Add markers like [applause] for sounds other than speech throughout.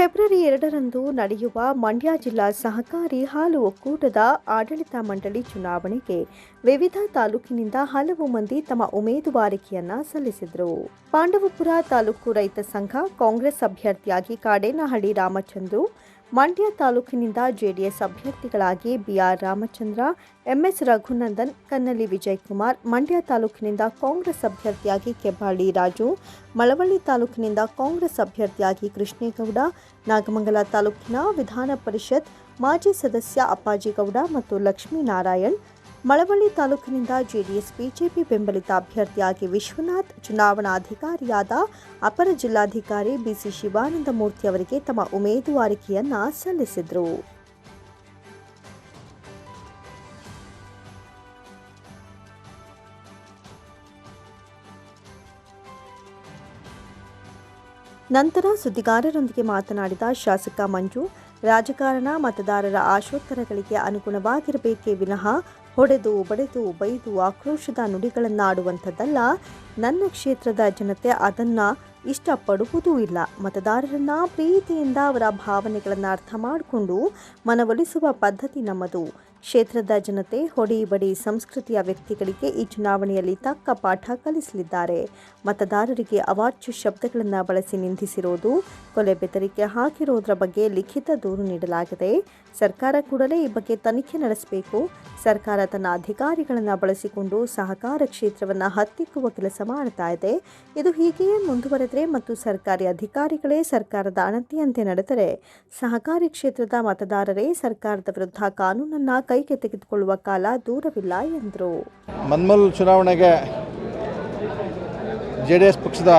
February ಎರಡರಂದು ನಡೆಯುವ ಮಂಡ್ಯ ಜಿಲ್ಲಾ ಸಹಕಾರಿ ಹಾಲು ಒಕ್ಕೂಟದ ಆಡಳಿತ ಮಂಡಳಿ ಚುನಾವಣೆಗೆ ವಿವಿಧ ತಾಲೂಕಿನಿಂದ ಹಲವು ಮಂದಿ ತಮ್ಮ ಉಮೇದುವಾರಿಕೆಯನ್ನ ಸಲ್ಲಿಸಿದರು. ಪಾಂಡವಪುರ ತಾಲೂಕು ರೈತ ಸಂಘ ಕಾಂಗ್ರೆಸ್ ಅಭ್ಯರ್ಥಿಯಾಗಿ ಕಾಡೇನಹಳ್ಳಿ ರಾಮಚಂದ್ರು ಮಂಡ್ಯ ತಾಲೂಕಿನಿಂದ ಜೆಡಿಎಸ್ ಅಭ್ಯರ್ಥಿಗಳಾಗಿ ಬಿಆರ್ ರಾಮಚಂದ್ರ, ಎಂಎಸ್ ರಘುನಂದನ್ ಕನ್ನಲಿ ವಿಜಯಕುಮಾರ್, ಮಂಡ್ಯ ತಾಲೂಕಿನಿಂದ ಕಾಂಗ್ರೆಸ್ ಅಭ್ಯರ್ಥಿಯಾಗಿ ಕೆಬ್ಬಾಳಿ ರಾಜು, ಮಳವಳ್ಳಿ ತಾಲೂಕಿನಿಂದ ಕಾಂಗ್ರೆಸ್ ಅಭ್ಯರ್ಥಿಯಾಗಿ ಕೃಷ್ಣೇಗೌಡ, ನಾಗಮಂಗಲ ತಾಲೂಕಿನ ವಿಧಾನ ಪರಿಷತ್ ಮಾಜಿ ಸದಸ್ಯ ಅಪ್ಪಾಜಿಗೌಡ ಮತ್ತು ಲಕ್ಷ್ಮೀನಾರಾಯಣ್ ಮಳವಳ್ಳಿ ತಾಲೂಕಿನಿಂದ ಜೆಡಿಎಸ್, ಬಿಜೆಪಿ ಬೆಂಬಲಿತ ಅಭ್ಯರ್ಥಿಯಾಗಿ ವಿಶ್ವನಾಥ್, ಚುನಾವಣಾಧಿಕಾರಿಯಾದ ಅಪರ ಜಿಲ್ಲಾಧಿಕಾರಿ ಬಿಸಿ ಶಿವಾನಂದಮೂರ್ತಿ ಅವರಿಗೆ ತಮ್ಮ ಉಮೇದುವಾರಿಕೆಯನ್ನ ಸಲ್ಲಿಸಿದರು. ನಂತರ ಸುದ್ದಿಗಾರರೊಂದಿಗೆ ಮಾತನಾಡಿದ ಶಾಸಕ ಮಂಜು ರಾಜಕಾರಣ ಮತದಾರರ ಆಶೋತ್ತರಗಳಿಗೆ ಅನುಗುಣವಾಗಿರಬೇಕೇ ವಿನಃ ಹೊಡೆದು ಬಡೆದು ಬೈದು ಆಕ್ರೋಶದ ನುಡಿಗಳನ್ನಾಡುವಂಥದ್ದಲ್ಲ. ನನ್ನ ಕ್ಷೇತ್ರದ ಜನತೆ ಅದನ್ನ ಇಷ್ಟಪಡುವುದೂ ಇಲ್ಲ. ಮತದಾರರನ್ನ ಪ್ರೀತಿಯಿಂದ ಅವರ ಭಾವನೆಗಳನ್ನು ಅರ್ಥ ಮಾಡಿಕೊಂಡು ಮನವೊಲಿಸುವ ಪದ್ಧತಿ ನಮ್ಮದು. ಕ್ಷೇತ್ರದ ಜನತೆ ಹೊಡಿ ಬಡಿ ಸಂಸ್ಕೃತಿಯ ವ್ಯಕ್ತಿಗಳಿಗೆ ಈ ಚುನಾವಣೆಯಲ್ಲಿ ತಕ್ಕ ಪಾಠ ಕಲಿಸಲಿದ್ದಾರೆ. ಮತದಾರರಿಗೆ ಅವಾಚ್ಯ ಶಬ್ದಗಳನ್ನು ಬಳಸಿ ನಿಂದಿಸಿರೋದು, ಕೊಲೆ ಬೆದರಿಕೆ ಹಾಕಿರೋದ್ರ ಬಗ್ಗೆ ಲಿಖಿತ ನೀಡಲಾಗಿದೆ. ಸರ್ಕಾರ ಕೂಡಲೇ ಈ ಬಗ್ಗೆ ತನಿಖೆ ನಡೆಸಬೇಕು. ಸರ್ಕಾರ ತನ್ನ ಅಧಿಕಾರಿಗಳನ್ನು ಬಳಸಿಕೊಂಡು ಸಹಕಾರ ಕ್ಷೇತ್ರವನ್ನು ಹತ್ತಿಕ್ಕುವ ಕೆಲಸ ಮಾಡ್ತಾ ಇದೆ. ಇದು ಹೀಗೆಯೇ ಮುಂದುವರೆದರೆ ಮತ್ತು ಸರ್ಕಾರಿ ಅಧಿಕಾರಿಗಳೇ ಸರ್ಕಾರದ ಅಣತಿಯಂತೆ ನಡೆದರೆ ಸಹಕಾರಿ ಕ್ಷೇತ್ರದ ಮತದಾರರೇ ಸರ್ಕಾರದ ವಿರುದ್ಧ ಕಾನೂನನ್ನು ಕೈಗೆ ತೆಗೆದುಕೊಳ್ಳುವ ಕಾಲ ದೂರವಿಲ್ಲ ಎಂದರು. ಮನ್ಮಲ್ ಚುನಾವಣೆಗೆ ಜೆ ಡಿ ಎಸ್ ಪಕ್ಷದ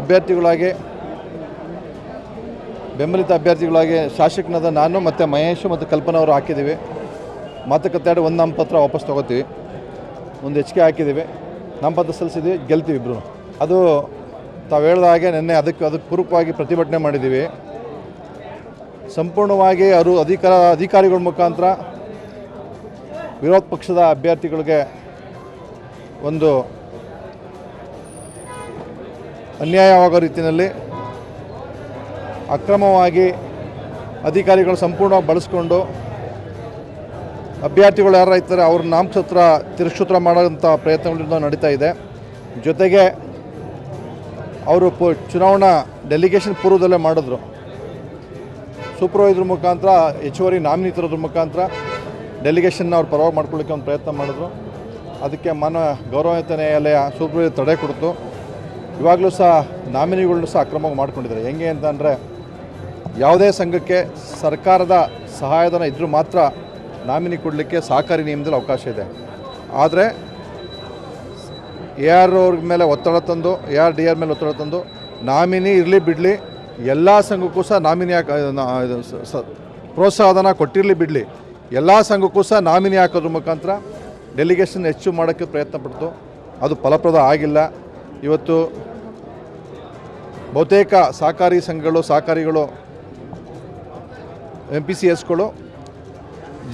ಅಭ್ಯರ್ಥಿಗಳಾಗಿ ಬೆಂಬಲಿತ ಅಭ್ಯರ್ಥಿಗಳಾಗಿ ಶಾಸಕನಾದ ನಾನು ಮತ್ತು ಮಹೇಶ್ ಮತ್ತು ಕಲ್ಪನಾ ಅವರು ಹಾಕಿದ್ದೀವಿ. ಮಾತುಕತೆ ಆಡಿ ಒಂದು ನಾಮಪತ್ರ ವಾಪಸ್ ತೊಗೋತೀವಿ. ಒಂದು ಹೆಚ್ಚಿಗೆ ಹಾಕಿದ್ದೀವಿ. ನಾಮಪತ್ರ ಸಲ್ಲಿಸಿದ್ವಿ ಗೆಲ್ತೀವಿ ಇಬ್ಬರು ಅದು ತಾವು ಹೇಳಿದ ಹಾಗೆ ನಿನ್ನೆ ಅದಕ್ಕೆ ಅದಕ್ಕೆ ಪೂರ್ವಕವಾಗಿ ಪ್ರತಿಭಟನೆ ಮಾಡಿದ್ದೀವಿ. ಸಂಪೂರ್ಣವಾಗಿ ಅವರು ಅಧಿಕಾರ ಅಧಿಕಾರಿಗಳ ಮುಖಾಂತರ ವಿರೋಧ ಪಕ್ಷದ ಅಭ್ಯರ್ಥಿಗಳಿಗೆ ಒಂದು ಅನ್ಯಾಯವಾಗೋ ರೀತಿಯಲ್ಲಿ ಅಕ್ರಮವಾಗಿ ಅಧಿಕಾರಿಗಳು ಸಂಪೂರ್ಣವಾಗಿ ಬಳಸ್ಕೊಂಡು ಅಭ್ಯರ್ಥಿಗಳು ಯಾರು ಇರ್ತಾರೆ ಅವ್ರ ನಾಮಸೂತ್ರ ತಿರಸ್ಕೃತ ಮಾಡೋಂಥ ಪ್ರಯತ್ನಗಳಿಂದ ನಡೀತಾ ಇದೆ. ಜೊತೆಗೆ ಅವರು ಪು, ಚುನಾವಣಾ ಡೆಲಿಗೇಷನ್ ಪೂರ್ವದಲ್ಲೇ ಮಾಡಿದ್ರು. ಸೂಪರ್ವೈಸರ್ ಮುಖಾಂತರ, ಹೆಚ್ಚುವರಿ ನಾಮಿನಿ ತರೋದ್ರ ಮುಖಾಂತರ ಡೆಲಿಗೇಷನ್ನ ಅವ್ರು ಪರವಾಗಿ ಮಾಡ್ಕೊಳ್ಳಿಕ್ಕೆ ಒಂದು ಪ್ರಯತ್ನ ಮಾಡಿದ್ರು. ಅದಕ್ಕೆ ಮಾನ ಗೌರವಯುತ ನ್ಯಾಯಾಲಯ ಸೂಪರ್ವೈಸರ್ ತಡೆ ಕೊಡ್ತು. ಇವಾಗಲೂ ಸಹ ನಾಮಿನಿಗಳನ್ನೂ ಸಹ ಅಕ್ರಮವಾಗಿ ಮಾಡ್ಕೊಂಡಿದ್ದಾರೆ. ಹೆಂಗೆ ಅಂತಂದರೆ ಯಾವುದೇ ಸಂಘಕ್ಕೆ ಸರ್ಕಾರದ ಸಹಾಯಧನ ಇದ್ದರೂ ಮಾತ್ರ ನಾಮಿನಿ ಕೊಡಲಿಕ್ಕೆ ಸಹಕಾರಿ ನಿಯಮದಲ್ಲಿ ಅವಕಾಶ ಇದೆ. ಆದರೆ ಎ ಆರ್ ಅವ್ರ ಮೇಲೆ ಒತ್ತಡ ತಂದು, ಎ ಆರ್ ಡಿ ಆರ್ ಮೇಲೆ ಒತ್ತಡ ತಂದು ನಾಮಿನಿ ಇರಲಿ ಬಿಡಲಿ, ಎಲ್ಲ ಸಂಘಕ್ಕೂ ಸಹ ನಾಮಿನಿ ಹಾಕ ಪ್ರೋತ್ಸಾಹಧನ ಕೊಟ್ಟಿರಲಿ ಬಿಡಲಿ, ಎಲ್ಲ ಸಂಘಕ್ಕೂ ಸಹ ನಾಮಿನಿ ಹಾಕೋದ್ರ ಮುಖಾಂತರ ಡೆಲಿಗೇಷನ್ ಹೆಚ್ಚು ಮಾಡೋಕ್ಕೆ ಪ್ರಯತ್ನ ಪಡ್ತು. ಅದು ಫಲಪ್ರದ ಆಗಿಲ್ಲ. ಇವತ್ತು ಬಹುತೇಕ ಸಹಕಾರಿ ಸಂಘಗಳು, ಸಹಕಾರಿಗಳು ಎಂ ಪಿ ಸಿ ಎಸ್ಗಳು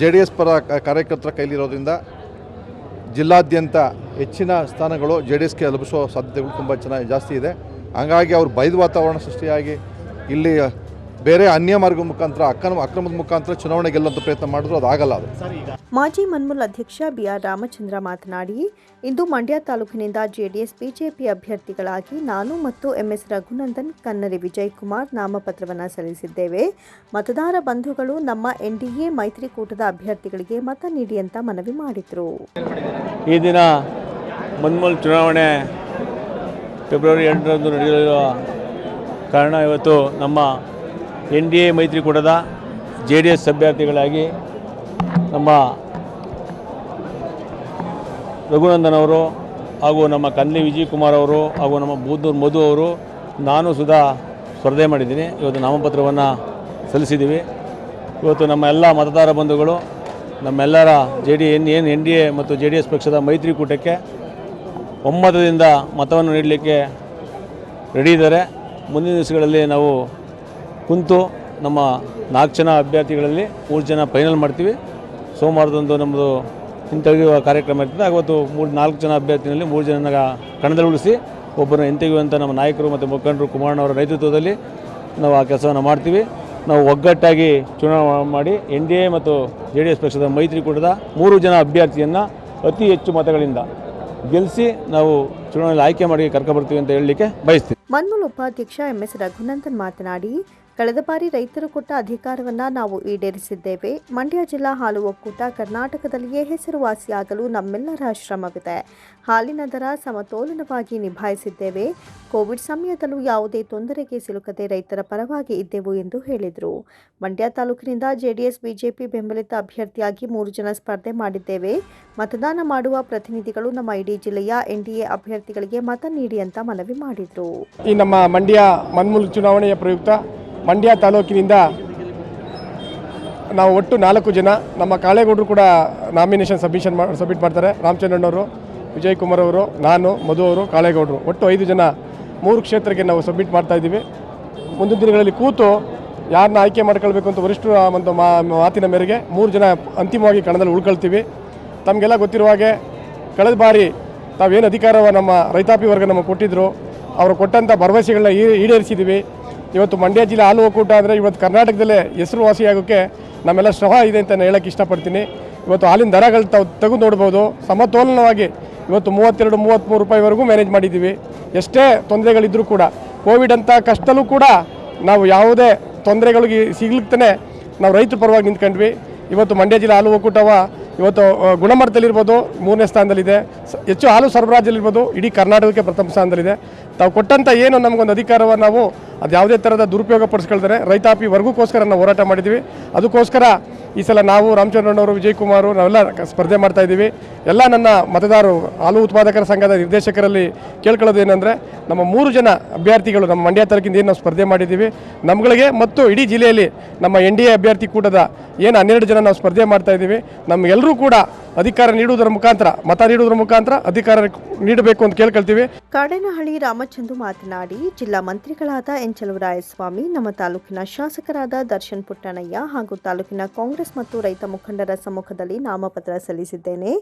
ಜೆ ಡಿ ಎಸ್ ಪರ ಕಾರ್ಯಕರ್ತರ ಕೈಲಿರೋದ್ರಿಂದ ಜಿಲ್ಲಾದ್ಯಂತ ಹೆಚ್ಚಿನ ಸ್ಥಾನಗಳು ಜೆ ಡಿ ಎಸ್ಗೆ ಲಭಿಸುವ ಸಾಧ್ಯತೆಗಳು ತುಂಬ ಚೆನ್ನಾಗಿ ಜಾಸ್ತಿ ಇದೆ. ಹಾಗಾಗಿ ಅವರು ಬೈದ ವಾತಾವರಣ ಸೃಷ್ಟಿಯಾಗಿ ಇಲ್ಲಿ ಬೇರೆ ಅನ್ಯ ಮಾರ್ಗ ಮುಖಾಂತರ ಅಕ್ರಮ ಅಕ್ರಮದ ಮುಖಾಂತರ ಚುನಾವಣೆ ಗೆಲ್ಲುವಂಥ ಪ್ರಯತ್ನ ಮಾಡಿದ್ರು ಅದು ಆಗಲ್ಲ ಅದು. ಮಾಜಿ ಮನ್ಮೂಲ್ ಅಧ್ಯಕ್ಷ ಬಿಆರ್ ರಾಮಚಂದ್ರ ಮಾತನಾಡಿ ಇಂದು ಮಂಡ್ಯ ತಾಲೂಕಿನಿಂದ ಜೆಡಿಎಸ್ ಬಿಜೆಪಿ ಅಭ್ಯರ್ಥಿಗಳಾಗಿ ನಾನು ಮತ್ತು ಎಂಎಸ್ ರಘುನಂದನ್ ಕನ್ನರಿ ವಿಜಯಕುಮಾರ್ ನಾಮಪತ್ರವನ್ನು ಸಲ್ಲಿಸಿದ್ದೇವೆ. ಮತದಾರ ಬಂಧುಗಳು ನಮ್ಮ ಎನ್ಡಿಎ ಮೈತ್ರಿಕೂಟದ ಅಭ್ಯರ್ಥಿಗಳಿಗೆ ಮತ ನೀಡಿ ಅಂತ ಮನವಿ ಮಾಡಿದರು. ಈ ದಿನ ಮನ್ಮೂಲ್ ಚುನಾವಣೆ ಫೆಬ್ರವರಿ ಎಂಟರಂದು ನಡೆಯಲಿರುವ ಕಾರಣ ಇವತ್ತು ನಮ್ಮ ಎನ್ ಡಿ ಎ ಮೈತ್ರಿಕೂಟದ ಜೆ ಡಿ ಎಸ್ ಅಭ್ಯರ್ಥಿಗಳಾಗಿ ನಮ್ಮ ರಘುನಂದನ್ ಅವರು ಹಾಗೂ ನಮ್ಮ ಕನ್ಲಿ ವಿಜಯ್ ಕುಮಾರ್ ಅವರು ಹಾಗೂ ನಮ್ಮ ಬೂದೂರ್ ಮಧು ಅವರು ನಾನು ಸುಧಾ ಸ್ಪರ್ಧೆ ಮಾಡಿದ್ದೀನಿ. ಇವತ್ತು ನಾಮಪತ್ರವನ್ನು ಸಲ್ಲಿಸಿದ್ದೀವಿ. ಇವತ್ತು ನಮ್ಮ ಎಲ್ಲ ಮತದಾರ ಬಂಧುಗಳು, ನಮ್ಮೆಲ್ಲರ ಜೆ ಡಿ ಎನ್ ಏನು ಎನ್ ಡಿ ಎ ಮತ್ತು ಜೆ ಡಿ ಎಸ್ ಪಕ್ಷದ ಮೈತ್ರಿಕೂಟಕ್ಕೆ ಒಮ್ಮತದಿಂದ ಮತವನ್ನು ನೀಡಲಿಕ್ಕೆ ರೆಡಿ ಇದ್ದಾರೆ. ಮುಂದಿನ ದಿವಸಗಳಲ್ಲಿ ನಾವು ಕುಂತು ನಮ್ಮ ನಾಲ್ಕು ಜನ ಅಭ್ಯರ್ಥಿಗಳಲ್ಲಿ ಮೂರು ಜನ ಫೈನಲ್ ಮಾಡ್ತೀವಿ. ಸೋಮವಾರದಂದು ನಮ್ಮದು ಹಿಂತೆಗೆಯುವ ಕಾರ್ಯಕ್ರಮ ಇರ್ತದೆ. ಅವತ್ತು ಮೂರು ನಾಲ್ಕು ಜನ ಅಭ್ಯರ್ಥಿನಲ್ಲಿ ಮೂರು ಜನ ಕಣದಲ್ಲಿ ಉಳಿಸಿ ಒಬ್ಬರನ್ನ ಹಿಂತೆಗೆಯುವಂಥ ನಮ್ಮ ನಾಯಕರು ಮತ್ತು ಮುಖಂಡರು ಕುಮಾರಣ್ಣವರ ನೇತೃತ್ವದಲ್ಲಿ ನಾವು ಆ ಕೆಲಸವನ್ನು ಮಾಡ್ತೀವಿ. ನಾವು ಒಗ್ಗಟ್ಟಾಗಿ ಚುನಾವಣೆ ಮಾಡಿ ಎನ್ ಡಿ ಎ ಮತ್ತು ಜೆ ಡಿ ಎಸ್ ಪಕ್ಷದ ಮೈತ್ರಿಕೂಟದ ಮೂರು ಜನ ಅಭ್ಯರ್ಥಿಯನ್ನು ಅತಿ ಹೆಚ್ಚು ಮತಗಳಿಂದ ಗೆಲ್ಲಿಸಿ ನಾವು ಚುನಾವಣೆಯಲ್ಲಿ ಆಯ್ಕೆ ಮಾಡಿ ಕರ್ಕೊಬರ್ತೀವಿ ಅಂತ ಹೇಳಲಿಕ್ಕೆ ಬಯಸ್ತೀವಿ ಮನ್ಮೂಲ್ ಉಪಾಧ್ಯಕ್ಷ ಎಂಎಸ್ ರಘುನಂದನ್ ಮಾತನಾಡಿ ಕಳೆದ ಬಾರಿ ರೈತರು ಕೊಟ್ಟ ಅಧಿಕಾರವನ್ನ ನಾವು ಈಡೇರಿಸಿದ್ದೇವೆ. ಮಂಡ್ಯ ಜಿಲ್ಲಾ ಹಾಲು ಒಕ್ಕೂಟ ಕರ್ನಾಟಕದಲ್ಲಿಯೇ ಹೆಸರುವಾಸಿಯಾಗಲು ನಮ್ಮೆಲ್ಲರ ಶ್ರಮವಿದೆ. ಹಾಲಿನ ದರ ಸಮತೋಲನವಾಗಿ ನಿಭಾಯಿಸಿದ್ದೇವೆ. ಕೋವಿಡ್ ಸಮಯದಲ್ಲೂ ಯಾವುದೇ ತೊಂದರೆಗೆ ಸಿಲುಕದೆ ರೈತರ ಪರವಾಗಿ ಇದ್ದೆವು ಎಂದು ಹೇಳಿದರು. ಮಂಡ್ಯ ತಾಲೂಕಿನಿಂದ ಜೆಡಿಎಸ್, ಬಿಜೆಪಿ ಬೆಂಬಲಿತ ಅಭ್ಯರ್ಥಿಯಾಗಿ ಮೂರು ಜನ ಸ್ಪರ್ಧೆ ಮಾಡಿದ್ದೇವೆ. ಮತದಾನ ಮಾಡುವ ಪ್ರತಿನಿಧಿಗಳು ನಮ್ಮ ಇಡೀ ಜಿಲ್ಲೆಯ ಎನ್ಡಿಎ ಅಭ್ಯರ್ಥಿಗಳಿಗೆ ಮತ ನೀಡಿ ಅಂತ ಮನವಿ ಮಾಡಿದರು. ಈ ನಮ್ಮ ಮಂಡ್ಯ ಮನ್ಮೂಲ ಚುನಾವಣೆಯ ಪ್ರಯುಕ್ತ ಮಂಡ್ಯ ತಾಲೂಕಿನಿಂದ ನಾವು ಒಟ್ಟು ನಾಲ್ಕು ಜನ, ನಮ್ಮ ಕಾಳೇಗೌಡರು ಕೂಡ ನಾಮಿನೇಷನ್ ಸಬ್ಮಿಷನ್ ಮಾಡಿ ಸಬ್ಮಿಟ್ ಮಾಡ್ತಾರೆ. ರಾಮಚಂದ್ರಣ್ಣವರು ವಿಜಯ್ ಕುಮಾರ್ ಅವರು, ನಾನು, ಮಧು ಅವರು, ಕಾಳೇಗೌಡರು. ಒಟ್ಟು ಐದು ಜನ ಮೂರು ಕ್ಷೇತ್ರಕ್ಕೆ ನಾವು ಸಬ್ಮಿಟ್ ಮಾಡ್ತಾ ಇದ್ದೀವಿ. ಮುಂದಿನ ದಿನಗಳಲ್ಲಿ ಕೂತು ಯಾರನ್ನ ಆಯ್ಕೆ ಮಾಡ್ಕೊಳ್ಬೇಕು ಅಂತ ವರಿಷ್ಠರ ಒಂದು ಮಾತಿನ ಮೇರೆಗೆ ಮೂರು ಜನ ಅಂತಿಮವಾಗಿ ಕಣದಲ್ಲಿ ಉಳ್ಕೊಳ್ತೀವಿ. ತಮಗೆಲ್ಲ ಗೊತ್ತಿರುವ ಹಾಗೆ ಕಳೆದ ಬಾರಿ ತಾವೇನು ಅಧಿಕಾರವ ನಮ್ಮ ರೈತಾಪಿ ವರ್ಗ ನಮಗೆ ಕೊಟ್ಟಿದ್ದರು ಅವರು ಕೊಟ್ಟಂಥ ಭರವಸೆಗಳನ್ನ ಈಡೇರಿಸಿದ್ದೀವಿ ಇವತ್ತು ಮಂಡ್ಯ ಜಿಲ್ಲೆ ಹಾಲು ಒಕ್ಕೂಟ ಅಂದರೆ ಇವತ್ತು ಕರ್ನಾಟಕದಲ್ಲೇ ಹೆಸರುವಾಸಿಯಾಗೋಕ್ಕೆ ನಮ್ಮೆಲ್ಲ ಶ್ರಮ ಇದೆ ಅಂತ ನಾನು ಹೇಳಕ್ಕೆ ಇಷ್ಟಪಡ್ತೀನಿ. ಇವತ್ತು ಹಾಲಿನ ದರಗಳು ತಾವು ತೆಗೆದು ನೋಡ್ಬೋದು. ಸಮತೋಲನವಾಗಿ ಇವತ್ತು ಮೂವತ್ತೆರಡು ಮೂವತ್ತ್ಮೂರು ರೂಪಾಯಿವರೆಗೂ ಮ್ಯಾನೇಜ್ ಮಾಡಿದ್ದೀವಿ. ಎಷ್ಟೇ ತೊಂದರೆಗಳಿದ್ದರೂ ಕೂಡ ಕೋವಿಡ್ ಅಂತ ಕಷ್ಟದಲ್ಲೂ ಕೂಡ ನಾವು ಯಾವುದೇ ತೊಂದರೆಗಳಿಗೆ ಸಿಗ್ಲಿಕ್ತಾನೆ ನಾವು ರೈತರ ಪರವಾಗಿ ನಿಂತ್ಕೊಂಡ್ವಿ. ಇವತ್ತು ಮಂಡ್ಯ ಜಿಲ್ಲೆ ಹಾಲು ಒಕ್ಕೂಟವ ಇವತ್ತು ಗುಣಮಟ್ಟದಲ್ಲಿರ್ಬೋದು. ಮೂರನೇ ಸ್ಥಾನದಲ್ಲಿದೆ. ಹೆಚ್ಚು ಹಾಲು ಸರಬರಾಜಲ್ಲಿರ್ಬೋದು ಇಡೀ ಕರ್ನಾಟಕಕ್ಕೆ ಪ್ರಥಮ ಸ್ಥಾನದಲ್ಲಿದೆ. ತಾವು ಕೊಟ್ಟಂಥ ಏನು ನಮಗೊಂದು ಅಧಿಕಾರವನ್ನು ನಾವು ಅದು ಯಾವುದೇ ಥರದ ದುರುಪಯೋಗ ಪಡಿಸ್ಕೊಳ್ತಾರೆ ರೈತಾಪಿ ವರ್ಗಕ್ಕೋಸ್ಕರ ನಾವು ಹೋರಾಟ ಮಾಡಿದ್ದೀವಿ ಅದಕ್ಕೋಸ್ಕರ ಈ ಸಲ ನಾವು ರಾಮಚಂದ್ರಣ್ಣವರು ವಿಜಯ್ ಕುಮಾರು ನಾವೆಲ್ಲ ಸ್ಪರ್ಧೆ ಮಾಡ್ತಾ ಇದ್ದೀವಿ. ಎಲ್ಲ ನನ್ನ ಮತದಾರರು, ಹಾಲು ಉತ್ಪಾದಕರ ಸಂಘದ ನಿರ್ದೇಶಕರಲ್ಲಿ ಕೇಳ್ಕೊಳ್ಳೋದು ಏನಂದರೆ, ನಮ್ಮ ಮೂರು ಜನ ಅಭ್ಯರ್ಥಿಗಳು ನಮ್ಮ ಮಂಡ್ಯ ತಾಲೂಕಿಂದ ಏನು ನಾವು ಸ್ಪರ್ಧೆ ಮಾಡಿದ್ದೀವಿ ನಮ್ಗಳಿಗೆ ಮತ್ತು ಇಡೀ ಜಿಲ್ಲೆಯಲ್ಲಿ ನಮ್ಮ ಎನ್ ಡಿ ಎ ಅಭ್ಯರ್ಥಿ ಕೂಟದ ಏನು ಹನ್ನೆರಡು ಜನ ನಾವು ಸ್ಪರ್ಧೆ ಮಾಡ್ತಾ ಇದ್ದೀವಿ. ನಮಗೆಲ್ಲರೂ ಕೂಡ ಅಧಿಕಾರ ನೀಡುವುದರ ಮುಖಾಂತರ, ಮತ ನೀಡುವುದರ ಮುಖಾಂತರ ಅಧಿಕಾರ ನೀಡಬೇಕು ಅಂತ ಕೇಳ್ಕೊಳ್ತೀವಿ. ಕಾಡೇನಹಳ್ಳಿ ರಾಮಚಂದ್ರ ಮಾತನಾಡಿ, ಜಿಲ್ಲಾ ಮಂತ್ರಿಗಳಾದ ಎನ್ ಚಲುವರಾಯಸ್ವಾಮಿ, ನಮ್ಮ ತಾಲೂಕಿನ ಶಾಸಕರಾದ ದರ್ಶನ್ ಪುಟ್ಟಣಯ್ಯ ಹಾಗೂ ತಾಲೂಕಿನ ಕಾಂಗ್ರೆಸ್ ಮತ್ತು ರೈತ ಮುಖಂಡರ ಸಮ್ಮುಖದಲ್ಲಿ ನಾಮಪತ್ರ ಸಲ್ಲಿಸಿದ್ದೇನೆ.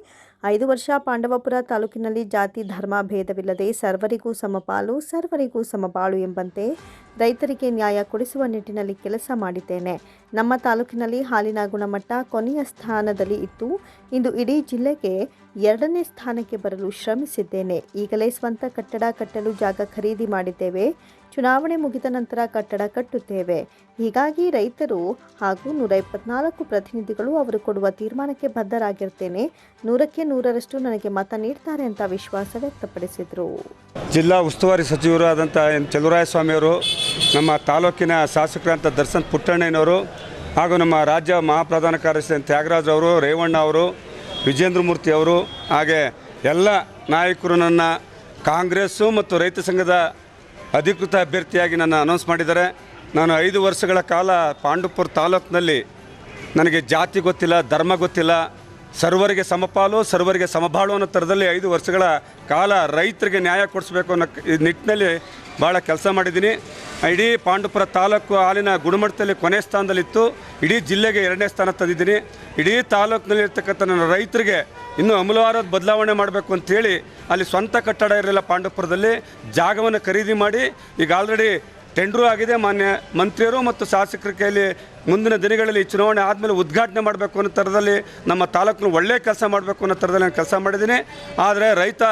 ಐದು ವರ್ಷ ಪಾಂಡವಪುರ ತಾಲೂಕಿನಲ್ಲಿ ಜಾತಿ ಧರ್ಮ ಭೇದವಿಲ್ಲದೆ ಸರ್ವರಿಗೂ ಸಮಪಾಲು, ಸರ್ವರಿಗೂ ಸಮಬಾಳು ಎಂಬಂತೆ ರೈತರಿಗೆ ನ್ಯಾಯ ಕೊಡಿಸುವ ನಿಟ್ಟಿನಲ್ಲಿ ಕೆಲಸ ಮಾಡಿದ್ದೇನೆ. ನಮ್ಮ ತಾಲೂಕಿನಲ್ಲಿ ಹಾಲಿನ ಗುಣಮಟ್ಟ ಕೊನೆಯ ಸ್ಥಾನದಲ್ಲಿ ಇತ್ತು. ಇಂದು ಇಡೀ ಜಿಲ್ಲೆಗೆ ಎರಡನೇ ಸ್ಥಾನಕ್ಕೆ ಬರಲು ಶ್ರಮಿಸಿದ್ದೇನೆ. ಈಗಲೇ ಸ್ವಂತ ಕಟ್ಟಡ ಕಟ್ಟಲು ಜಾಗ ಖರೀದಿ ಮಾಡಿದ್ದೇವೆ. ಚುನಾವಣೆ ಮುಗಿದ ನಂತರ ಕಟ್ಟಡ ಕಟ್ಟುತ್ತೇವೆ. ಹೀಗಾಗಿ ರೈತರು ಹಾಗೂ ನೂರ ಇಪ್ಪತ್ನಾಲ್ಕು ಪ್ರತಿನಿಧಿಗಳು ಅವರು ಕೊಡುವ ತೀರ್ಮಾನಕ್ಕೆ ಬದ್ಧರಾಗಿರ್ತೇನೆ. ನೂರಕ್ಕೆ ನೂರರಷ್ಟು ನನಗೆ ಮತ ನೀಡ್ತಾರೆ ಅಂತ ವಿಶ್ವಾಸ ವ್ಯಕ್ತಪಡಿಸಿದರು. ಜಿಲ್ಲಾ ಉಸ್ತುವಾರಿ ಸಚಿವರು ಆದಂಥ ಎನ್ ಚಲುವರಾಯಸ್ವಾಮಿಯವರು ನಮ್ಮ ತಾಲೂಕಿನ ಶಾಸಕರಂತ ದರ್ಶನ್ ಪುಟ್ಟಣ್ಣನವರು ಹಾಗೂ ನಮ್ಮ ರಾಜ್ಯ ಮಹಾಪ್ರಧಾನ ಕಾರ್ಯದರ್ಶಿ ತ್ಯಾಗರಾಜ್ ಅವರು, ರೇವಣ್ಣ ಅವರು ವಿಜೇಂದ್ರ ಮೂರ್ತಿ ಅವರು ಹಾಗೆ ಎಲ್ಲ ನಾಯಕರು ನನ್ನ ಕಾಂಗ್ರೆಸ್ಸು ಮತ್ತು ರೈತ ಸಂಘದ ಅಧಿಕೃತ ಅಭ್ಯರ್ಥಿಯಾಗಿ ನನ್ನ ಅನೌನ್ಸ್ ಮಾಡಿದ್ದಾರೆ. ನಾನು ಐದು ವರ್ಷಗಳ ಕಾಲ ಪಾಂಡುಪುರ ತಾಲೂಕಿನಲ್ಲಿ ನನಗೆ ಜಾತಿ ಗೊತ್ತಿಲ್ಲ, ಧರ್ಮ ಗೊತ್ತಿಲ್ಲ. ಸರ್ವರಿಗೆ ಸಮಪಾಲು, ಸರ್ವರಿಗೆ ಸಮಬಾಳು ಅನ್ನೋ ಥರದಲ್ಲಿ ಐದು ವರ್ಷಗಳ ಕಾಲ ರೈತರಿಗೆ ನ್ಯಾಯ ಕೊಡಿಸ್ಬೇಕು ಅನ್ನೋ ನಿಟ್ಟಿನಲ್ಲಿ ಭಾಳ ಕೆಲಸ ಮಾಡಿದ್ದೀನಿ. ಇಡೀ ಪಾಂಡುಪುರ ತಾಲೂಕು ಹಾಲಿನ ಗುಣಮಟ್ಟದಲ್ಲಿ ಕೊನೆ ಸ್ಥಾನದಲ್ಲಿತ್ತು. ಇಡೀ ಜಿಲ್ಲೆಗೆ ಎರಡನೇ ಸ್ಥಾನ ತಂದಿದ್ದೀನಿ. ಇಡೀ ತಾಲೂಕಿನಲ್ಲಿರ್ತಕ್ಕಂಥ ನನ್ನ ರೈತರಿಗೆ ಇನ್ನೂ ಅಮೂಲ್ಯವಾದ ಬದಲಾವಣೆ ಮಾಡಬೇಕು ಅಂತೇಳಿ ಅಲ್ಲಿ ಸ್ವಂತ ಕಟ್ಟಡ ಇರಲಿಲ್ಲ ಪಾಂಡುಪುರದಲ್ಲಿ. ಜಾಗವನ್ನು ಖರೀದಿ ಮಾಡಿ ಈಗ ಆಲ್ರೆಡಿ ಟೆಂಡ್ರು ಆಗಿದೆ. ಮಾನ್ಯ ಮಂತ್ರಿಯರು ಮತ್ತು ಶಾಸಕರ ಕೈಯಲ್ಲಿ ಮುಂದಿನ ದಿನಗಳಲ್ಲಿ ಚುನಾವಣೆ ಆದಮೇಲೆ ಉದ್ಘಾಟನೆ ಮಾಡಬೇಕು ಅನ್ನೋ ಥರದಲ್ಲಿ ನಮ್ಮ ತಾಲೂಕಿನ ಒಳ್ಳೆಯ ಕೆಲಸ ಮಾಡಬೇಕು ಅನ್ನೋ ಥರದಲ್ಲಿ ನಾನು ಕೆಲಸ ಮಾಡಿದ್ದೀನಿ. ಆದರೆ ರೈತ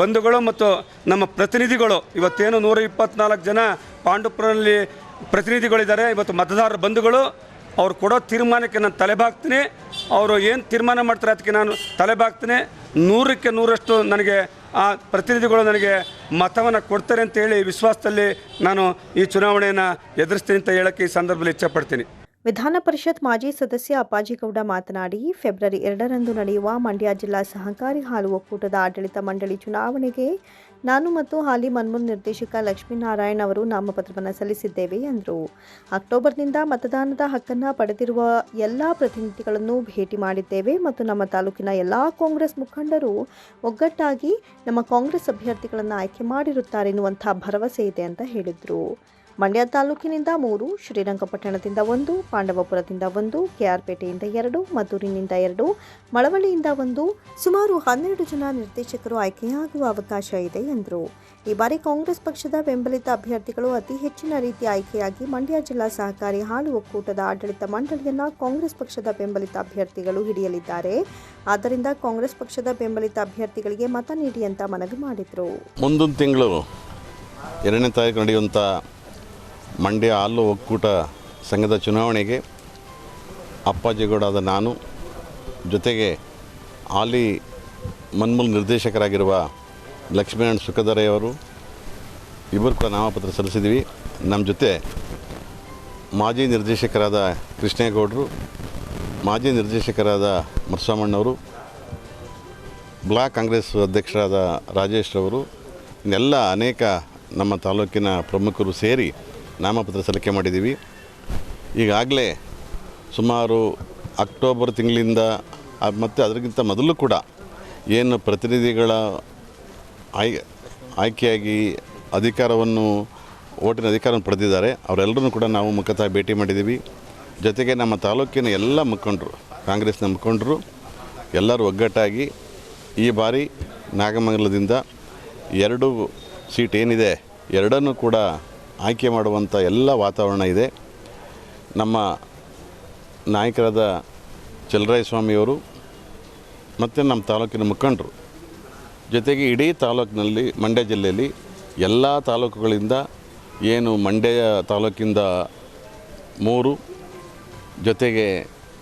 ಬಂಧುಗಳು ಮತ್ತು ನಮ್ಮ ಪ್ರತಿನಿಧಿಗಳು, ಇವತ್ತೇನು ನೂರ ಇಪ್ಪತ್ನಾಲ್ಕು ಜನ ಪಾಂಡುಪುರಲ್ಲಿ ಪ್ರತಿನಿಧಿಗಳಿದ್ದಾರೆ, ಇವತ್ತು ಮತದಾರರ ಬಂಧುಗಳು, ಅವ್ರು ಕೊಡೋ ತೀರ್ಮಾನಕ್ಕೆ ನಾನು ತಲೆಬಾಗ್ತೀನಿ ಅವರು ಏನು ತೀರ್ಮಾನ ಮಾಡ್ತಾರೆ ಅದಕ್ಕೆ ನಾನು ತಲೆಬಾಗ್ತೀನಿ ನೂರಕ್ಕೆ ನೂರಷ್ಟು ನನಗೆ ಆ ಪ್ರತಿನಿಧಿಗಳು ನನಗೆ ಮತವನ್ನು ಕೊಡ್ತಾರೆ ಅಂತ ಹೇಳಿ ವಿಶ್ವಾಸದಲ್ಲಿ ನಾನು ಈ ಚುನಾವಣೆಯನ್ನು ಎದುರಿಸ್ತೀನಿ ಅಂತ ಹೇಳಕ್ಕೆ ಈ ಸಂದರ್ಭದಲ್ಲಿ ಇಚ್ಛಪಡ್ತೀನಿ. ವಿಧಾನ ಪರಿಷತ್ ಮಾಜಿ ಸದಸ್ಯ ಅಪ್ಪಾಜಿಗೌಡ ಮಾತನಾಡಿ, ಫೆಬ್ರವರಿ ಎರಡರಂದು ನಡೆಯುವ ಮಂಡ್ಯ ಜಿಲ್ಲಾ ಸಹಕಾರಿ ಹಾಲು ಒಕ್ಕೂಟದ ಆಡಳಿತ ಮಂಡಳಿ ಚುನಾವಣೆಗೆ ನಾನು ಮತ್ತು ಹಾಲಿ ಮನ್ಮೂಲ್ ನಿರ್ದೇಶಕ ಲಕ್ಷ್ಮೀನಾರಾಯಣ್ ಅವರು ನಾಮಪತ್ರವನ್ನು ಸಲ್ಲಿಸಿದ್ದೇವೆ ಎಂದರು. ಅಕ್ಟೋಬರ್ನಿಂದ ಮತದಾನದ ಹಕ್ಕನ್ನು ಪಡೆದಿರುವ ಎಲ್ಲ ಪ್ರತಿನಿಧಿಗಳನ್ನು ಭೇಟಿ ಮಾಡಿದ್ದೇವೆ ಮತ್ತು ನಮ್ಮ ತಾಲೂಕಿನ ಎಲ್ಲ ಕಾಂಗ್ರೆಸ್ ಮುಖಂಡರು ಒಗ್ಗಟ್ಟಾಗಿ ನಮ್ಮ ಕಾಂಗ್ರೆಸ್ ಅಭ್ಯರ್ಥಿಗಳನ್ನು ಆಯ್ಕೆ ಮಾಡಿರುತ್ತಾರೆ ಎನ್ನುವಂಥ ಭರವಸೆ ಇದೆ ಅಂತ ಹೇಳಿದರು. ಮಂಡ್ಯ ತಾಲೂಕಿನಿಂದ ಮೂರು, ಶ್ರೀರಂಗಪಟ್ಟಣದಿಂದ ಒಂದು, ಪಾಂಡವಪುರದಿಂದ ಒಂದು, ಕೆಆರ್ಪೇಟೆಯಿಂದ ಎರಡು, ಮದ್ದೂರಿನಿಂದ ಎರಡು, ಮಳವಳ್ಳಿಯಿಂದ ಒಂದು, ಸುಮಾರು ಹನ್ನೆರಡು ಜನ ನಿರ್ದೇಶಕರು ಆಯ್ಕೆಯಾಗುವ ಅವಕಾಶ ಇದೆ ಎಂದರು. ಈ ಬಾರಿ ಕಾಂಗ್ರೆಸ್ ಪಕ್ಷದ ಬೆಂಬಲಿತ ಅಭ್ಯರ್ಥಿಗಳು ಅತಿ ಹೆಚ್ಚಿನ ರೀತಿ ಆಯ್ಕೆಯಾಗಿ ಮಂಡ್ಯ ಜಿಲ್ಲಾ ಸಹಕಾರಿ ಹಾಲು ಒಕ್ಕೂಟದ ಆಡಳಿತ ಮಂಡಳಿಯನ್ನು ಕಾಂಗ್ರೆಸ್ ಪಕ್ಷದ ಬೆಂಬಲಿತ ಅಭ್ಯರ್ಥಿಗಳು ಹಿಡಿಯಲಿದ್ದಾರೆ. ಆದ್ದರಿಂದ ಕಾಂಗ್ರೆಸ್ ಪಕ್ಷದ ಬೆಂಬಲಿತ ಅಭ್ಯರ್ಥಿಗಳಿಗೆ ಮತ ನೀಡಿ ಅಂತ ಮನವಿ ಮಾಡಿದರು. ಮುಂದಿನ ತಿಂಗಳು ಎರಡನೇ ತಾರೀಕು ನಡೆಯುವಂಥ ಮಂಡ್ಯ ಹಾಲು ಒಕ್ಕೂಟ ಸಂಘದ ಚುನಾವಣೆಗೆ ಅಪ್ಪಾಜಿಗೌಡಾದ ನಾನು ಜೊತೆಗೆ ಹಾಲಿ ಮನ್ಮೂಲ್ ನಿರ್ದೇಶಕರಾಗಿರುವ ಲಕ್ಷ್ಮೀನಾರಾಯಣ ಸುಖದರೆಯವರು ಇಬ್ಬರು ಕೂಡ ನಾಮಪತ್ರ ಸಲ್ಲಿಸಿದ್ವಿ ನಮ್ಮ ಜೊತೆ ಮಾಜಿ ನಿರ್ದೇಶಕರಾದ ಕೃಷ್ಣೇಗೌಡರು, ಮಾಜಿ ನಿರ್ದೇಶಕರಾದ ಮರ್ಸಮ್ಮಣ್ಣವರು ಬ್ಲಾಕ್ ಕಾಂಗ್ರೆಸ್ ಅಧ್ಯಕ್ಷರಾದ ರಾಜೇಶ್ ರವರು, ಇನ್ನೆಲ್ಲ ಅನೇಕ ನಮ್ಮ ತಾಲೂಕಿನ ಪ್ರಮುಖರು ಸೇರಿ ನಾಮಪತ್ರ ಸಲ್ಲಿಕೆ ಮಾಡಿದ್ದೀವಿ. ಈಗಾಗಲೇ ಸುಮಾರು ಅಕ್ಟೋಬರ್ ತಿಂಗಳಿಂದ ಮತ್ತು ಅದಕ್ಕಿಂತ ಮೊದಲು ಕೂಡ ಏನು ಪ್ರತಿನಿಧಿಗಳ ಆಯ್ ಆಯ್ಕೆಯಾಗಿ ಅಧಿಕಾರವನ್ನು, ಓಟಿನ ಅಧಿಕಾರವನ್ನು ಪಡೆದಿದ್ದಾರೆ. ಅವರೆಲ್ಲರನ್ನೂ ಕೂಡ ನಾವು ಮುಖತಃ ಭೇಟಿ ಮಾಡಿದ್ದೀವಿ. ಜೊತೆಗೆ ನಮ್ಮ ತಾಲೂಕಿನ ಎಲ್ಲ ಮುಖಂಡರು ಕಾಂಗ್ರೆಸ್ನ ಮುಖಂಡರು, ಎಲ್ಲರೂ ಒಗ್ಗಟ್ಟಾಗಿ ಈ ಬಾರಿ ನಾಗಮಂಗಲದಿಂದ ಎರಡು ಸೀಟ್ ಏನಿದೆ, ಎರಡನ್ನೂ ಕೂಡ ಆಯ್ಕೆ ಮಾಡುವಂಥ ಎಲ್ಲ ವಾತಾವರಣ ಇದೆ. ನಮ್ಮ ನಾಯಕರಾದ ಚಲರಾಯ ಸ್ವಾಮಿಯವರು ಮತ್ತು ನಮ್ಮ ತಾಲೂಕಿನ ಮುಖಂಡರು ಜೊತೆಗೆ ಇಡೀ ತಾಲೂಕಿನಲ್ಲಿ, ಮಂಡ್ಯ ಜಿಲ್ಲೆಯಲ್ಲಿ ಎಲ್ಲ ತಾಲೂಕುಗಳಿಂದ ಏನು ಮಂಡ್ಯ ತಾಲೂಕಿಂದ ಮೂರು, ಜೊತೆಗೆ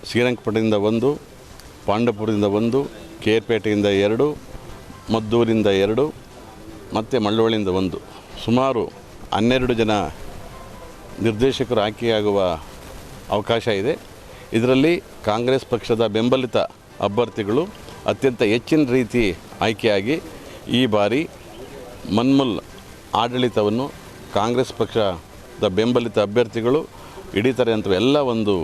ಶ್ರೀರಂಗಪಟ್ಟಣದಿಂದ ಒಂದು, ಪಾಂಡವಪುರದಿಂದ ಒಂದು, ಕೇರ್ಪೇಟೆಯಿಂದ ಎರಡು, ಮದ್ದೂರಿಂದ ಎರಡು, ಮತ್ತು ಮಳ್ಳೋಳಿಯಿಂದ ಒಂದು. ಸುಮಾರು ಹನ್ನೆರಡು ಜನ ನಿರ್ದೇಶಕರು ಆಯ್ಕೆಯಾಗುವ ಅವಕಾಶ ಇದೆ. ಇದರಲ್ಲಿ ಕಾಂಗ್ರೆಸ್ ಪಕ್ಷದ ಬೆಂಬಲಿತ ಅಭ್ಯರ್ಥಿಗಳು ಅತ್ಯಂತ ಹೆಚ್ಚಿನ ರೀತಿ ಆಯ್ಕೆಯಾಗಿ ಈ ಬಾರಿ ಮನ್ಮುಲ್ ಆಡಳಿತವನ್ನು ಕಾಂಗ್ರೆಸ್ ಪಕ್ಷದ ಬೆಂಬಲಿತ ಅಭ್ಯರ್ಥಿಗಳು ಹಿಡಿತಾರೆ ಅಂತ ಎಲ್ಲ ಒಂದು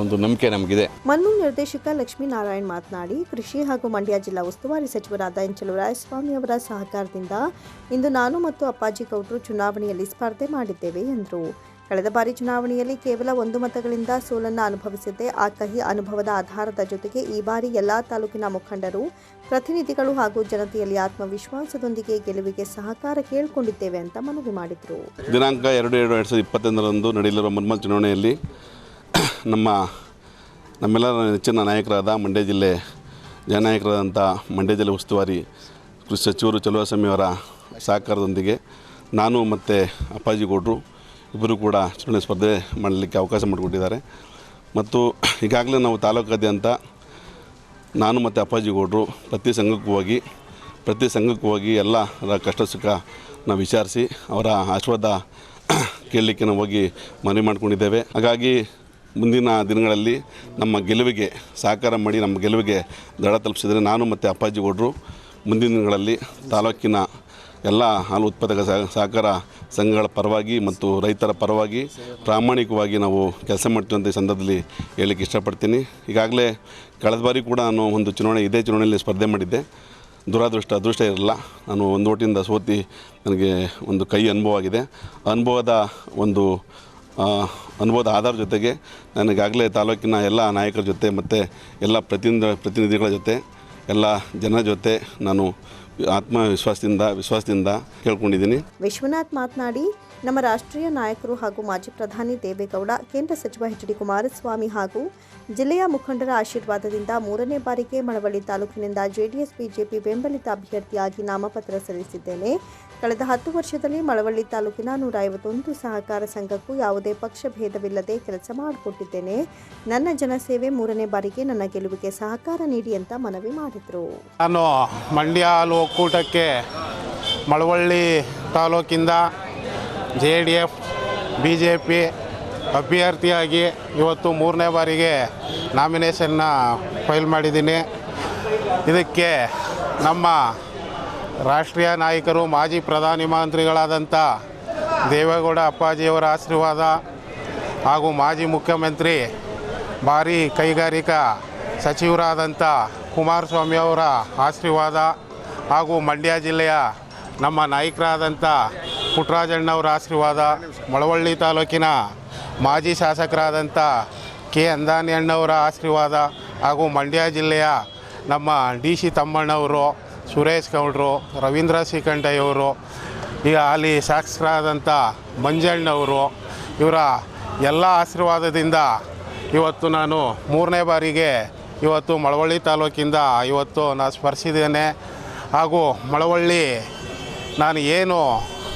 ಒಂದು ನಂಬಿಕೆ ನಮಗಿದೆ. ಮನ್ಮುಲ್ ನಿರ್ದೇಶಕ ಲಕ್ಷ್ಮೀನಾರಾಯಣ್ ಮಾತನಾಡಿ, ಕೃಷಿ ಹಾಗೂ ಮಂಡ್ಯ ಜಿಲ್ಲಾ ಉಸ್ತುವಾರಿ ಸಚಿವರಾದ ಎಂಚಲು ರಾಯಸ್ವಾಮಿ ಅವರ ಸಹಕಾರದಿಂದ ಇಂದು ನಾನು ಮತ್ತು ಅಪ್ಪಾಜಿ ಗೌಡ್ರು ಚುನಾವಣೆಯಲ್ಲಿ ಸ್ಪರ್ಧೆ ಮಾಡಿದ್ದೇವೆ ಎಂದರು. ಕಳೆದ ಬಾರಿ ಚುನಾವಣೆಯಲ್ಲಿ ಕೇವಲ ಒಂದು ಮತಗಳಿಂದ ಸೋಲನ್ನು ಅನುಭವಿಸಿದ್ದೆ ಆ ಕಹಿ ಅನುಭವದ ಆಧಾರದ ಜೊತೆಗೆ ಈ ಬಾರಿ ಎಲ್ಲಾ ತಾಲೂಕಿನ ಮುಖಂಡರು, ಪ್ರತಿನಿಧಿಗಳು ಹಾಗೂ ಜನತೆಯಲ್ಲಿ ಆತ್ಮವಿಶ್ವಾಸದೊಂದಿಗೆ ಗೆಲುವಿಗೆ ಸಹಕಾರ ಕೇಳಿಕೊಂಡಿದ್ದೇವೆ ಅಂತ ಮನವಿ ಮಾಡಿದರು. ದಿನಾಂಕ ಎರಡು ಎರಡು ಎರಡು ಸಾವಿರದ ಇಪ್ಪತ್ತೊಂದರಂದು ನಡೆಯಲಿರುವ ಮುನ್ಮಲ್ ಚುನಾವಣೆಯಲ್ಲಿ [clears throat] ನಮ್ಮ ನಮ್ಮೆಲ್ಲರ ನೆಚ್ಚಿನ ನಾಯಕರಾದ ಮಂಡ್ಯ ಜಿಲ್ಲೆ ಜನನಾಯಕರಾದಂಥ ಮಂಡ್ಯ ಜಿಲ್ಲೆ ಉಸ್ತುವಾರಿ ಕೃಷಿ ಸಚಿವರು ಚಲುವಸ್ವಾಮಿಯವರ ಸಹಕಾರದೊಂದಿಗೆ ನಾನು ಮತ್ತು ಅಪ್ಪಾಜಿ ಗೌಡ್ರು ಇಬ್ಬರು ಕೂಡ ಚುನಾವಣೆ ಸ್ಪರ್ಧೆ ಮಾಡಲಿಕ್ಕೆ ಅವಕಾಶ ಮಾಡಿಕೊಟ್ಟಿದ್ದಾರೆ. ಮತ್ತು ಈಗಾಗಲೇ ನಾವು ತಾಲೂಕಾದ್ಯಂತ ನಾನು ಮತ್ತು ಅಪ್ಪಾಜಿ ಗೌಡ್ರು ಪ್ರತಿ ಸಂಘಕ್ಕೂ ಹೋಗಿ, ಪ್ರತಿ ಸಂಘಕ್ಕೂ ಹೋಗಿ ಎಲ್ಲ ಕಷ್ಟ ಸುಖ ನಾವು ವಿಚಾರಿಸಿ ಅವರ ಆಶೀರ್ವಾದ ಕೇಳಲಿಕ್ಕೆ ನಾವು ಹೋಗಿ ಮನವಿ ಮಾಡಿಕೊಂಡಿದ್ದೇವೆ. ಹಾಗಾಗಿ ಮುಂದಿನ ದಿನಗಳಲ್ಲಿ ನಮ್ಮ ಗೆಲುವಿಗೆ ಸಹಕಾರ ಮಾಡಿ ನಮ್ಮ ಗೆಲುವಿಗೆ ದಡ ತಲುಪಿಸಿದರೆ ನಾನು ಮತ್ತು ಅಪ್ಪಾಜಿ ಗೌಡರು ಮುಂದಿನ ದಿನಗಳಲ್ಲಿ ತಾಲೂಕಿನ ಎಲ್ಲ ಹಾಲು ಉತ್ಪಾದಕ ಸಹ, ಸಹಕಾರ ಸಂಘಗಳ ಪರವಾಗಿ ಮತ್ತು ರೈತರ ಪರವಾಗಿ ಪ್ರಾಮಾಣಿಕವಾಗಿ ನಾವು ಕೆಲಸ ಮಾಡ್ತೀವಿ ಅಂತ ಈ ಸಂದರ್ಭದಲ್ಲಿ ಹೇಳಲಿಕ್ಕೆ ಇಷ್ಟಪಡ್ತೀನಿ. ಈಗಾಗಲೇ ಕಳೆದ ಬಾರಿ ಕೂಡ ನಾನು ಒಂದು ಚುನಾವಣೆ, ಇದೇ ಚುನಾವಣೆಯಲ್ಲಿ ಸ್ಪರ್ಧೆ ಮಾಡಿದ್ದೆ. ದುರಾದೃಷ್ಟ, ಅದೃಷ್ಟ ಇರಲ್ಲ. ನಾನು ಒಂದು ಓಟಿಂದ ಸೋತಿ ನನಗೆ ಒಂದು ಕೈ ಅನುಭವ ಆಗಿದೆ. ಅನುಭವದ ಒಂದು ಅನುಭವದ ಆಧಾರ ಜೊತೆಗೆ ನನಗಾಗಲೇ ತಾಲೂಕಿನ ಎಲ್ಲ ನಾಯಕರ ಜೊತೆ ಮತ್ತು ಎಲ್ಲ ಪ್ರತಿನಿಧಿ, ಪ್ರತಿನಿಧಿಗಳ ಜೊತೆ ಎಲ್ಲ ಜನರ ಜೊತೆ ನಾನು ಆತ್ಮವಿಶ್ವಾಸದಿಂದ, ವಿಶ್ವಾಸದಿಂದ ಕೇಳ್ಕೊಂಡಿದ್ದೀನಿ. ವಿಶ್ವನಾಥ್ ಮಾತನಾಡಿ, ನಮ್ಮ ರಾಷ್ಟ್ರೀಯ ನಾಯಕರು ಹಾಗೂ ಮಾಜಿ ಪ್ರಧಾನಿ ದೇವೇಗೌಡ, ಕೇಂದ್ರ ಸಚಿವ ಎಚ್ ಡಿ ಕುಮಾರಸ್ವಾಮಿ ಹಾಗೂ ಜಿಲ್ಲೆಯ ಮುಖಂಡರ ಆಶೀರ್ವಾದದಿಂದ ಮೂರನೇ ಬಾರಿಗೆ ಮಳವಳ್ಳಿ ತಾಲೂಕಿನಿಂದ ಜೆಡಿಎಸ್, ಬಿಜೆಪಿ ಬೆಂಬಲಿತ ಅಭ್ಯರ್ಥಿಯಾಗಿ ನಾಮಪತ್ರ ಸಲ್ಲಿಸಿದ್ದೇನೆ. ಕಳೆದ ಹತ್ತು ವರ್ಷದಲ್ಲಿ ಮಳವಳ್ಳಿ ತಾಲೂಕಿನ ನೂರ ಐವತ್ತೊಂದು ಸಹಕಾರ ಸಂಘಕ್ಕೂ ಯಾವುದೇ ಪಕ್ಷ ಭೇದವಿಲ್ಲದೆ ಕೆಲಸ ಮಾಡಿಕೊಟ್ಟಿದ್ದೇನೆ. ನನ್ನ ಜನಸೇವೆ ಮೂರನೇ ಬಾರಿಗೆ ನನ್ನ ಗೆಲುವಿಗೆ ಸಹಕಾರ ನೀಡಿ ಅಂತ ಮನವಿ ಮಾಡಿದರು. ನಾನು ಮಂಡ್ಯ ಹಾಲು ಒಕ್ಕೂಟಕ್ಕೆ Malavalli ತಾಲೂಕಿಂದ J D F, B J P ಅಭ್ಯರ್ಥಿಯಾಗಿ ಇವತ್ತು ಮೂರನೇ ಬಾರಿಗೆ ನಾಮಿನೇಷನ್ನ ಫೈಲ್ ಮಾಡಿದ್ದೀನಿ. ಇದಕ್ಕೆ ನಮ್ಮ ರಾಷ್ಟ್ರೀಯ ನಾಯಕರು, ಮಾಜಿ ಪ್ರಧಾನಿ ಮಂತ್ರಿಗಳಾದಂಥ ದೇವೇಗೌಡ ಅಪ್ಪಾಜಿಯವರ ಆಶೀರ್ವಾದ ಹಾಗೂ ಮಾಜಿ ಮುಖ್ಯಮಂತ್ರಿ, ಭಾರಿ ಕೈಗಾರಿಕಾ ಸಚಿವರಾದಂಥ ಕುಮಾರಸ್ವಾಮಿ ಅವರ ಆಶೀರ್ವಾದ ಹಾಗೂ ಮಂಡ್ಯ ಜಿಲ್ಲೆಯ ನಮ್ಮ ನಾಯಕರಾದಂಥ ಪುಟ್ಟರಾಜಣ್ಣವರ ಆಶೀರ್ವಾದ, ಮಳವಳ್ಳಿ ತಾಲೂಕಿನ ಮಾಜಿ ಶಾಸಕರಾದಂಥ ಕೆ ಅಂದಾನಿ ಅಣ್ಣವರ ಆಶೀರ್ವಾದ ಹಾಗೂ ಮಂಡ್ಯ ಜಿಲ್ಲೆಯ ನಮ್ಮ ಡಿ ಸಿ ತಮ್ಮಣ್ಣವರು ಸುರೇಶ್ ಗೌಡ್ರು, ರವೀಂದ್ರ ಶ್ರೀಕಂಠಯ್ಯವರು ಈಗ ಅಲ್ಲಿ ಶಾಸಕರಾದಂಥ ಮಂಜಣ್ಣವರು, ಇವರ ಎಲ್ಲ ಆಶೀರ್ವಾದದಿಂದ ಇವತ್ತು ನಾನು ಮೂರನೇ ಬಾರಿಗೆ ಇವತ್ತು ಮಳವಳ್ಳಿ ತಾಲೂಕಿಂದ ಇವತ್ತು ನಾನು ಸ್ಪರ್ಶಿದ್ದೇನೆ ಹಾಗೂ ಮಳವಳ್ಳಿ ನಾನು ಏನು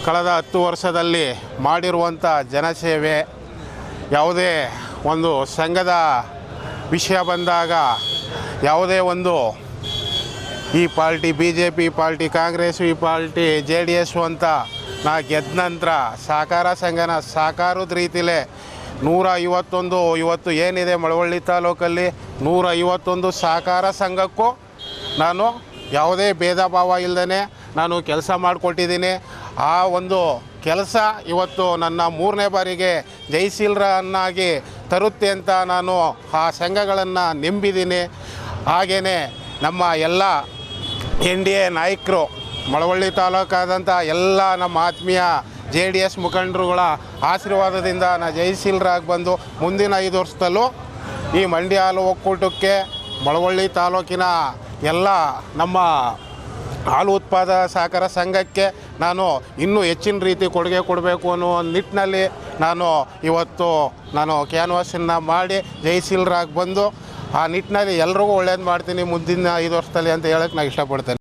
ಕಳೆದ ಹತ್ತು ವರ್ಷದಲ್ಲಿ ಮಾಡಿರುವಂಥ ಜನಸೇವೆ, ಯಾವುದೇ ಒಂದು ಸಂಘದ ವಿಷಯ ಬಂದಾಗ ಯಾವುದೇ ಒಂದು ಈ party B J P party Congress, ಈ ಪಾರ್ಟಿ ಜೆ ಡಿ ಎಸ್ ಅಂತ ನಾ ಗೆದ್ದ ನಂತರ ಸಹಕಾರ ಸಂಘನ ಸಾಕಾರದ ರೀತಿಲೇ ನೂರ ಐವತ್ತೊಂದು ಇವತ್ತು ಏನಿದೆ ಮಳವಳ್ಳಿ ತಾಲೂಕಲ್ಲಿ? ನೂರ ಐವತ್ತೊಂದು ಸಹಕಾರ ಸಂಘಕ್ಕೂ ನಾನು ಯಾವುದೇ ಭೇದ ಭಾವ ಇಲ್ಲದೇ ನಾನು ಕೆಲಸ ಮಾಡಿಕೊಟ್ಟಿದ್ದೀನಿ. ಆ ಒಂದು ಕೆಲಸ ಇವತ್ತು ನನ್ನ ಮೂರನೇ ಬಾರಿಗೆ ಜಯಶೀಲರನ್ನಾಗಿ ತರುತ್ತೆ ಅಂತ ನಾನು ಆ ಸಂಘಗಳನ್ನು ನಂಬಿದ್ದೀನಿ. ಹಾಗೆಯೇ ನಮ್ಮ ಎಲ್ಲ ಎನ್ ಡಿ ಎ ನಾಯಕರು, ಮಳವಳ್ಳಿ ತಾಲೂಕಾದಂಥ ಎಲ್ಲ ನಮ್ಮ ಆತ್ಮೀಯ ಜೆ ಡಿ ಎಸ್ ಮುಖಂಡರುಗಳ ಆಶೀರ್ವಾದದಿಂದ ನಾ ಜಯಶೀಲರಾಗಿ ಬಂದು ಮುಂದಿನ ಐದು ವರ್ಷದಲ್ಲೂ ಈ ಮಂಡ್ಯ ಹಾಲು ಒಕ್ಕೂಟಕ್ಕೆ ಮಳವಳ್ಳಿ ತಾಲೂಕಿನ ಎಲ್ಲ ನಮ್ಮ ಹಾಲು ಉತ್ಪಾದಕ ಸಹಕಾರ ಸಂಘಕ್ಕೆ ನಾನು ಇನ್ನೂ ಹೆಚ್ಚಿನ ರೀತಿ ಕೊಡುಗೆ ಕೊಡಬೇಕು ಅನ್ನೋ ನಿಟ್ಟಿನಲ್ಲಿ ನಾನು ಇವತ್ತು ನಾನು ಕ್ಯಾನ್ವಾಸನ್ನು ಮಾಡಿ ಜಯಶೀಲರಾಗಿ ಬಂದು ಆ ನಿಟ್ಟಿನಲ್ಲಿ ಎಲ್ರಿಗೂ ಒಳ್ಳೇದು ಮಾಡ್ತೀನಿ ಮುಂದಿನ ಐದು ವರ್ಷದಲ್ಲಿ ಅಂತ ಹೇಳಕ್ಕೆ ನಾನು ಇಷ್ಟಪಡ್ತೇನೆ.